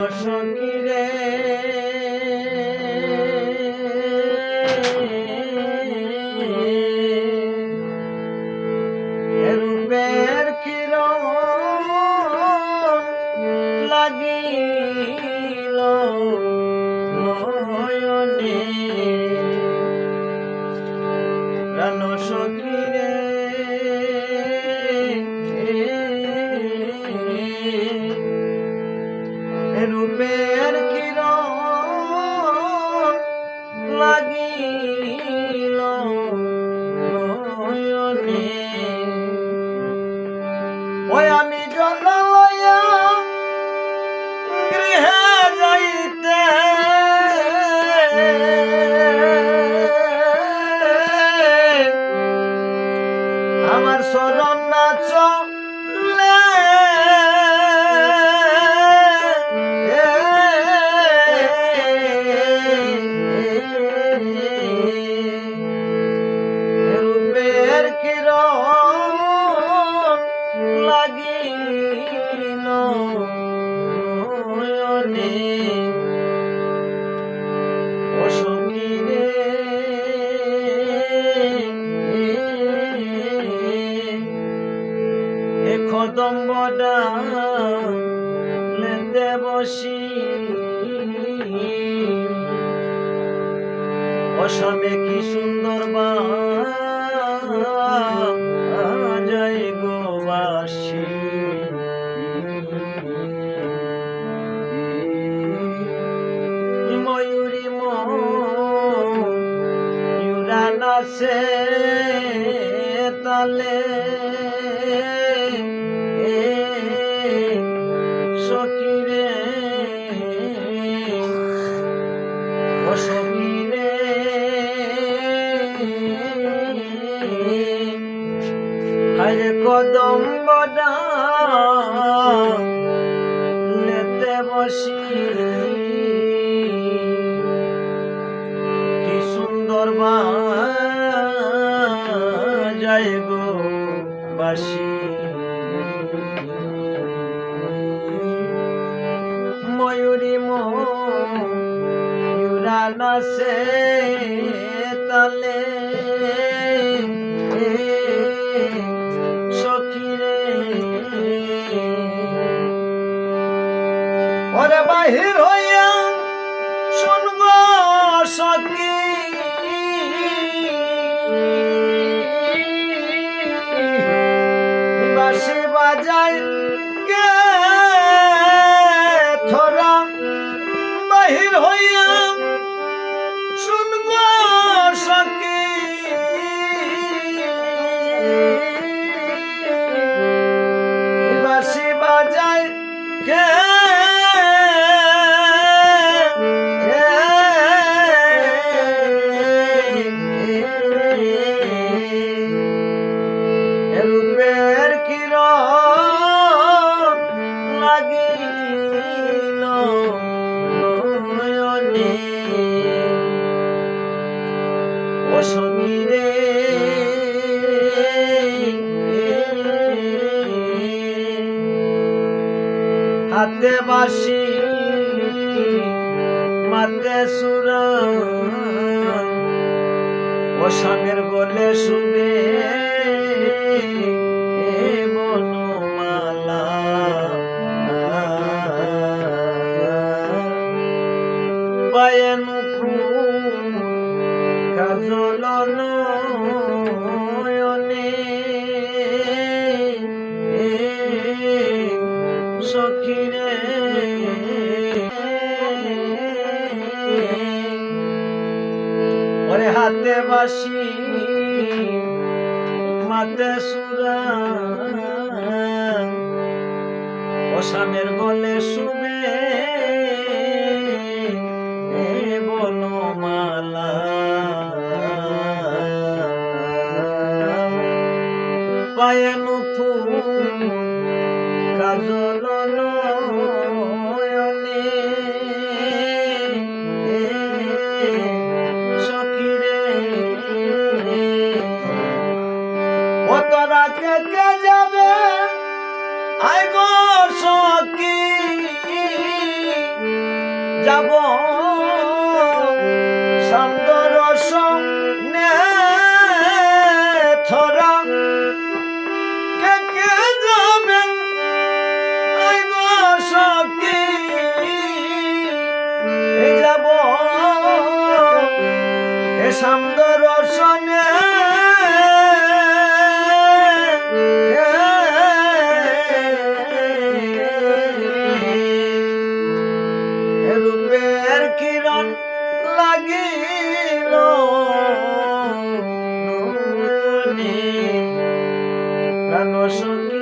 সকিরে রূপের কিরণ লাগিল নয়নে। প্রাণ সকিরে রূপের কিরণ লাগিল নয়নে। ওই আমি লইয়া গৃহে যাইতে। আমার বসি অসমে কি সুন্দর জয় গোবাসী ময়ূরী ময়ূরানাসে তালে। লেতে বসি কি সুন্দর যায় গো বাসি। ময়ূরী ময়ূরানাসে তালে কে থরা বাহির হইয়া শুনব সখী হাতে বাসি মাতে সুরা ও স্বামীর গলে পায়েন কাজল নয়নে হাতে বাসি মাতে সুরা অসামের গলে শুবে বনমালা পায়ানো যাব। সুন্দর সঙ্গে থরা। কে কে যাবে? ওই গো সখী এই যাব। এ সুন্দর রূপের কিরণ লাগিল? প্রাণ সঙ্গী